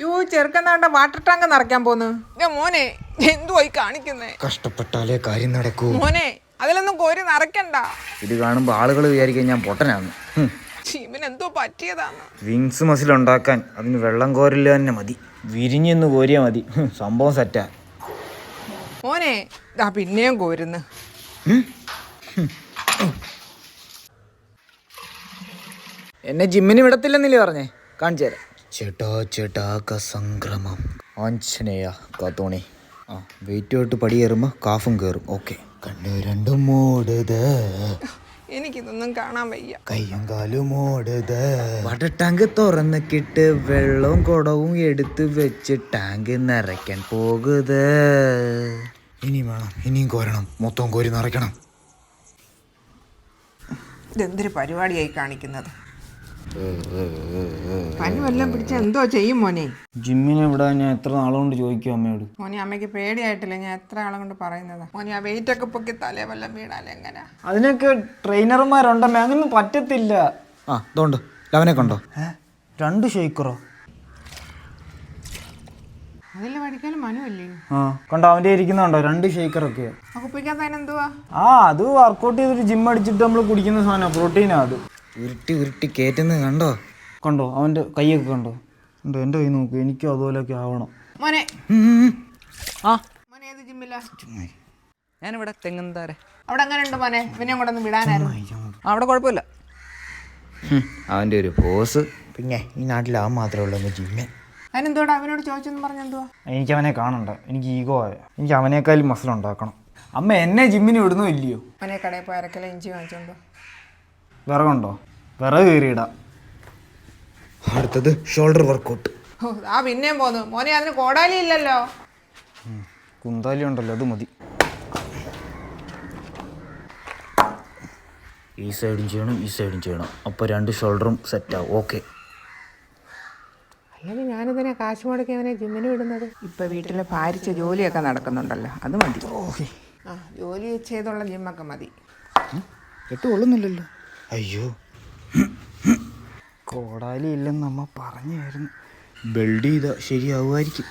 യോ ചെറുക്കനാണ്ട water tank നിറയ്ക്കാൻ പോന്ന്. ഞാൻ മോനെ എന്തുവായി കാണിക്കുന്നേ? കഷ്ടപ്പെട്ടാലേ കാര്യം നടക്കൂ. മോനെ അതിലൊന്നും കോരി നിറയ്ക്കണ്ട. ഇത് കാണുമ്പോൾ ആളുകൾ വിചാരിക്കാൻ ഞാൻ പൊട്ടനാണ് ഇവൻ എന്തോ പറ്റിയതാന്ന്. വിങ്സ് മസിൽ ഉണ്ടാക്കാൻ അതിന് വെള്ളം കോരില്ല തന്നെ മതി. വിരിഞ്ഞെന്ന് കോരിയാ മതി. സംഭവം സെറ്റാ മോനെ ദാ പിന്നെയും കോരുന്നു. എന്നെ ജിമ്മിന് വിടത്തില്ലെന്നില്ലേ പറഞ്ഞേ? കാണിച്ചു തരാം. ചേട്ടാ ചേട്ടാ സംക്രമം ആഞ്ചനേയ കാത്തോണി ആ വെയിറ്റ് തൊട്ട് പടി കയറുമ്പോൾ കാഫും കയറും ഓക്കെ കണ്ണു രണ്ടും മൂടുത്. എനിക്കിതൊന്നും കാണാൻ വയ്യ. കയ്യും കാലും ഓടുത് വട ടാങ്ക് തുറന്നിക്കിട്ട് വെള്ളവും കുടവും എടുത്ത് വെച്ച് ടാങ്ക് നിറയ്ക്കാൻ പോകുത്. ഇനി വേണം ഇനിയും കോരണം. മൊത്തം കോരി നിറയ്ക്കണം. ഇതെന്തൊരു പരിപാടിയായി കാണിക്കുന്നത്? പനി വല്ലതും പിടിച്ച എന്തോ ചെയ്യും മോനെ. ജിമ്മിനെ വിടാൻ ഞാൻ എത്ര നാളുകൊണ്ട് ചോദിക്കും അമ്മയോട്? മോനെ അമ്മയ്ക്ക് പേടിയായിട്ടില്ല? ഞാൻ എത്ര ആളെ കൊണ്ട് പറയുന്നതാ. മോനെ ആ വെയിറ്റ് ഒക്കെ പൊക്കി തലേ വല്ലതും വീണാലേ എങ്ങനെ? അതിനൊക്കെ ട്രെയിനർമാരുണ്ടമ്മേ അങ്ങനൊന്നും പറ്റത്തില്ല. ആ ഇതുണ്ട്. ലവനെ കണ്ടോ? രണ്ട് ഷെയ്ക്കറോ? അതിൽ പഠിക്കാനും മനുവല്ലേ? ആ കണ്ടോ അവന്റെ ഇരിക്കുന്നുണ്ടോ? രണ്ട് ഷെയ്ക്കറൊക്കെ. ആ കുപ്പിക്കകത്ത് അതിനെന്തുവാ? ആ അത് വർക്കൗട്ട് ചെയ്തിട്ട് ജിം അടിച്ചിട്ട് നമ്മൾ കുടിക്കുന്ന സാധനം പ്രോട്ടീനാ അത്. ഉരുട്ടി ഉരുട്ടി കയറ്റുന്നത് കണ്ടോ? കണ്ടോ? അവന്റെ കൈയൊക്കെ കണ്ടോ? ഉണ്ടോ എന്റെ കൈ നോക്ക്. എനിക്കും അതുപോലെയൊക്കെ ആവണം. മോനെ. ആ. മോനെ ഏത് ജിമ്മില്ല ഞാനിവിടെ തെങ്ങന്താരെ അവിടെ അങ്ങനെ ഉണ്ട് മോനെ? ഇവനെയും കൂടെ ഒന്ന് വിടാനായിരുന്നു. അവിടെ കുഴപ്പമില്ല. അവന്റെ ഒരു പോസ് പിന്നെ ഈ നാട്ടിൽ അവൻ മാത്രമേ ഉള്ളൂ ജിമ്മേ അതിനെന്തോടാ അവനോട് ചോദിച്ചെന്ന് പറഞ്ഞെന്തുവാ എനിക്ക് അവനെ കാണണ്ട. എനിക്ക് ഈഗോ ആയ. എനിക്ക് അവനേക്കാളും മസിൽ ഉണ്ടാക്കണം. അമ്മ എന്നെ ജിമ്മിന് വിടുന്നു ഇല്ലയോ? അവനെ കടയിൽ പോയി അരക്കില ഇഞ്ചി വാങ്ങിച്ചോണ്ടോ വിറകുണ്ടോ? വിറക് കയറിയിടാം അടുത്തത് ഷോൾഡർ വർക്കൗട്ട് ഓ ആ പിന്നെയും പോന്നു. മോനെ അതിന് കോടാലി ഇല്ലല്ലോ. കുന്താലി ഉണ്ടല്ലോ അത് മതി. ഈ സൈഡും ചെയ്യണം ഈ സൈഡും ചെയ്യണം. അപ്പോൾ രണ്ട് ഷോൾഡറും സെറ്റ് സെറ്റാവും ഓക്കെ അല്ലെങ്കിൽ ഞാനിതിനെ കാശ് മുടക്കി അവനെ ജിമ്മിന് വിടുന്നത്. ഇപ്പൊ വീട്ടിലെ ഭാരിച്ച ജോലിയൊക്കെ നടക്കുന്നുണ്ടല്ലോ അത് മതി. ആ ജോലി ചെയ്തുള്ള ജിമ്മൊക്കെ മതി. എട്ട് കൊള്ളുന്നില്ലല്ലോ അയ്യോ. കോടാലി ഇല്ലെന്ന് നമ്മ പറഞ്ഞായിരുന്നു. ബെൽഡ് ചെയ്താൽ ശരിയാവുമായിരിക്കും.